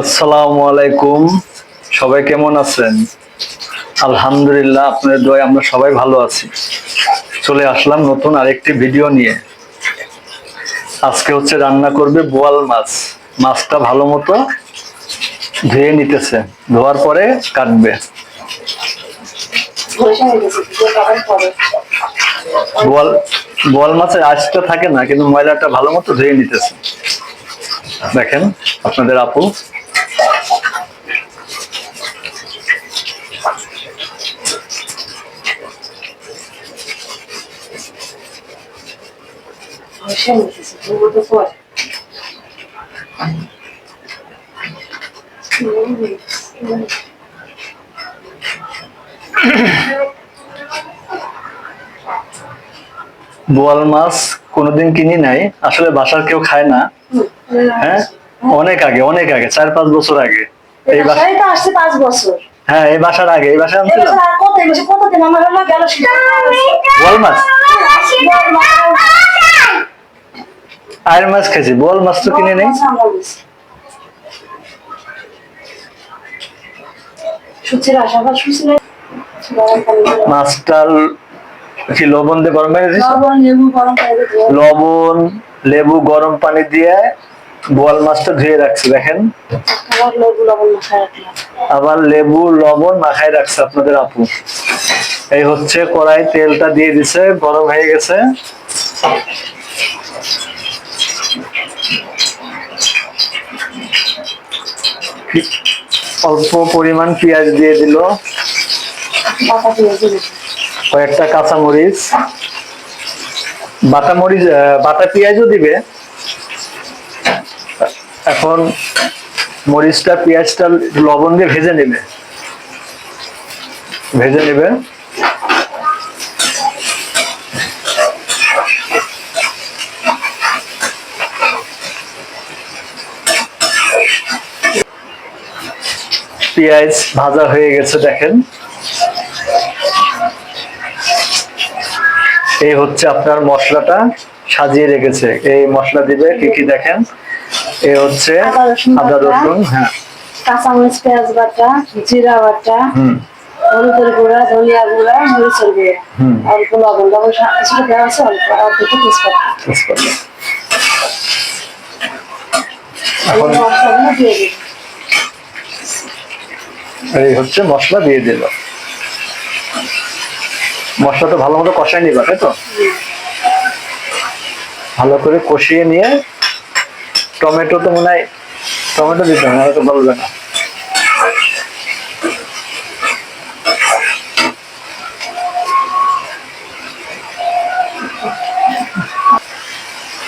আসসালামু আলাইকুম। সবাই কেমন আছেন? আলহামদুলিল্লাহ, আপনাদের দোয়ায় আমরা সবাই ভালো আছি। চলে আসলাম নতুন আরেকটি ভিডিও নিয়ে। আজকে হচ্ছে রান্না করবে বোয়াল মাছ। মাছটা ভালো মতো ধুয়ে নিতেছে। ধোয়ার পরে কাটবে। বোয়াল বোয়াল মাছের আঁচটা থাকে না, কিন্তু ময়লাটা ভালো মতো ধুয়ে নিতেছে। দেখেন, আপনাদের আপু। বোয়াল মাছ কোনোদিন কিনি নাই। আসলে বাসার কেউ খায় না। হ্যাঁ? অনেক আগে অনেক আগে চার পাঁচ বছর আগে। এই বাসায় তো আসছে পাঁচ বছর। হ্যাঁ এই বাসার আগে এই বাসায় কত আমার গেল বোয়াল মাছ। আয়ের মাছ খেয়েছি বোয়াল মাছ তো কিনে নেই। মাছটা কি লবণ দিয়ে গরম পানি লবণ লেবু গরম পানি দিয়ে বোয়াল মাছটা ধুয়ে রাখছি দেখেন। আবার লেবু লবণ মাখায় রাখছে আপনাদের আপু। এই হচ্ছে কড়াই তেলটা দিয়ে দিছে গরম হয়ে গেছে। অল্প পরিমাণ পেঁয়াজ দিয়ে দিল। কয়েকটা কাঁচা মরিচ বাটা মরিচ বাটা পেঁয়াজও দিবে। এখন মরিচটা, পেঁয়াজটা লবণ দিয়ে ভেজে নেবে। ভেজে নেবে। পেঁয়াজ ভাজা হয়ে গেছে দেখেন। এই হচ্ছে আপনার মশলাটা সাজিয়ে রেখেছে। এই মশলা দিবে কি কি দেখেন? এই হচ্ছে আদা রসুন হ্যাঁ। কাঁচামরিচ পেঁয়াজ বাটা জিরা বাটা হলুদের গুঁড়া ধনিয়া গুঁড়া মরিচের গুঁড়া। অল্প লবণ লবণ কিছুটা দেওয়া আছে অল্প আর দুটো তেজপাতা। এখন এই হচ্ছে মশলা দিয়ে দিল। মশলাটা ভালো মতো কষাই নিবা তাই তো? ভালো করে কষিয়ে নিয়ে টমেটো তো মনে হয় টমেটো দিতে হবে হয়তো বলবে না।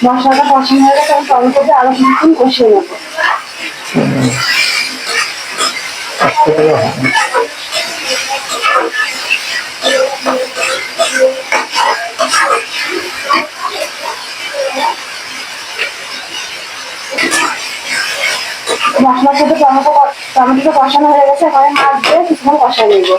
মশলাটা কষানো হয়ে গেছে আমি টমেটো দিয়ে আরও কিছুক্ষণ কষিয়ে নেব। মশলার সাথে টমেটো টমেটোটা কষানো হয়ে গেছে এখন মাছ দিয়ে কিছুক্ষণ কষা নেব।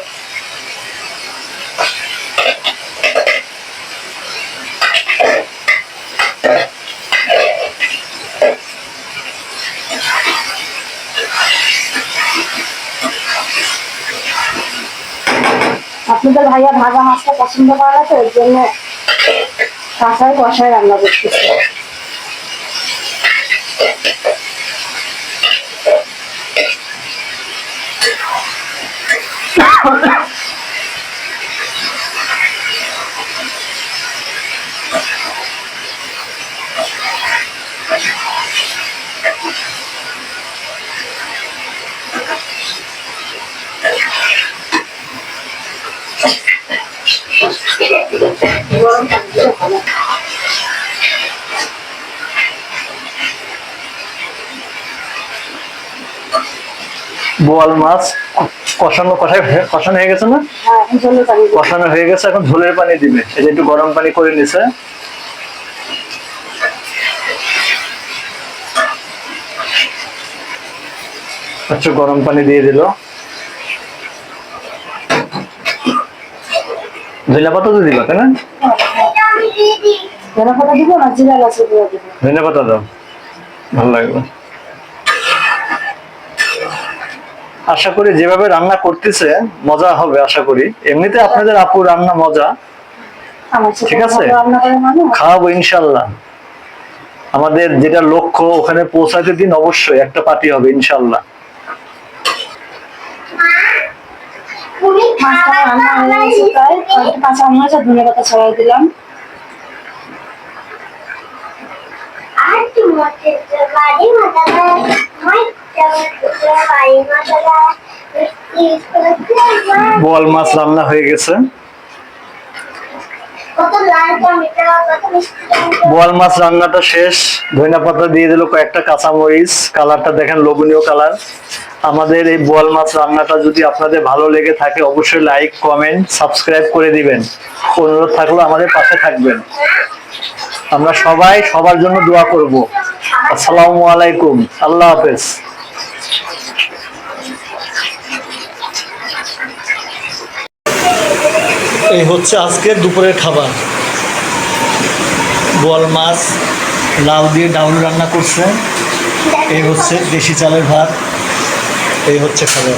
আপনাদের ভাইয়া ভাজা মাছটা পছন্দ করে না তো এর জন্য কাঁচায় কষায় রান্না করতেছে। বোয়াল মাছ কষানো কষাই কষানো হয়ে গেছে না? হ্যাঁ কষানো হয়ে গেছে এখন ঝোলের পানি দিবে। এই যে একটু গরম পানি করে নিছে। একটু গরম পানি দিয়ে দিল। ধনিয়া পাতা তো দিবা তাই না পাতা দিব না জিরা লাচি দিব। ধনিয়া পাতা দাও। ভালো লাগবে আশা করি যেভাবে রান্না করতেছে মজা হবে আশা করি। এমনিতে আপনাদের আপু রান্না মজা। ঠিক আছে। মানুষ খাওয়াবো ইনশাল্লাহ। আমাদের যেটা লক্ষ্য ওখানে পৌঁছাতে দিন অবশ্যই একটা পার্টি হবে ইনশাল্লাহ। মাছটা রান্না হয়ে গেছে প্রায়। কাঁচা মরিচ আর ধনে পাতা ছড়াই দিলাম। বোয়াল মাছ রান্না হয়ে গেছে। বোয়াল মাছ রান্নাটা শেষ। ধনিয়া পাতা দিয়ে দিল কয়েকটা কাঁচামরিচ কালারটা দেখেন লোভনীয় কালার। আমাদের এই বোয়াল মাছ রান্নাটা যদি আপনাদের ভালো লেগে থাকে, অবশ্যই লাইক কমেন্ট সাবস্ক্রাইব করে দিবেন। অনুরোধ থাকল আমাদের পাশে থাকবেন। আমরা সবাই সবার জন্য দোয়া করব। আসসালামু আলাইকুম। আল্লাহ হাফেজ। এই হচ্ছে আজকের দুপুরের খাবার। বোয়াল মাছ লাউ দিয়ে ডাউল রান্না করছে। এই হচ্ছে দেশি চালের ভাত। এই হচ্ছে খাবার।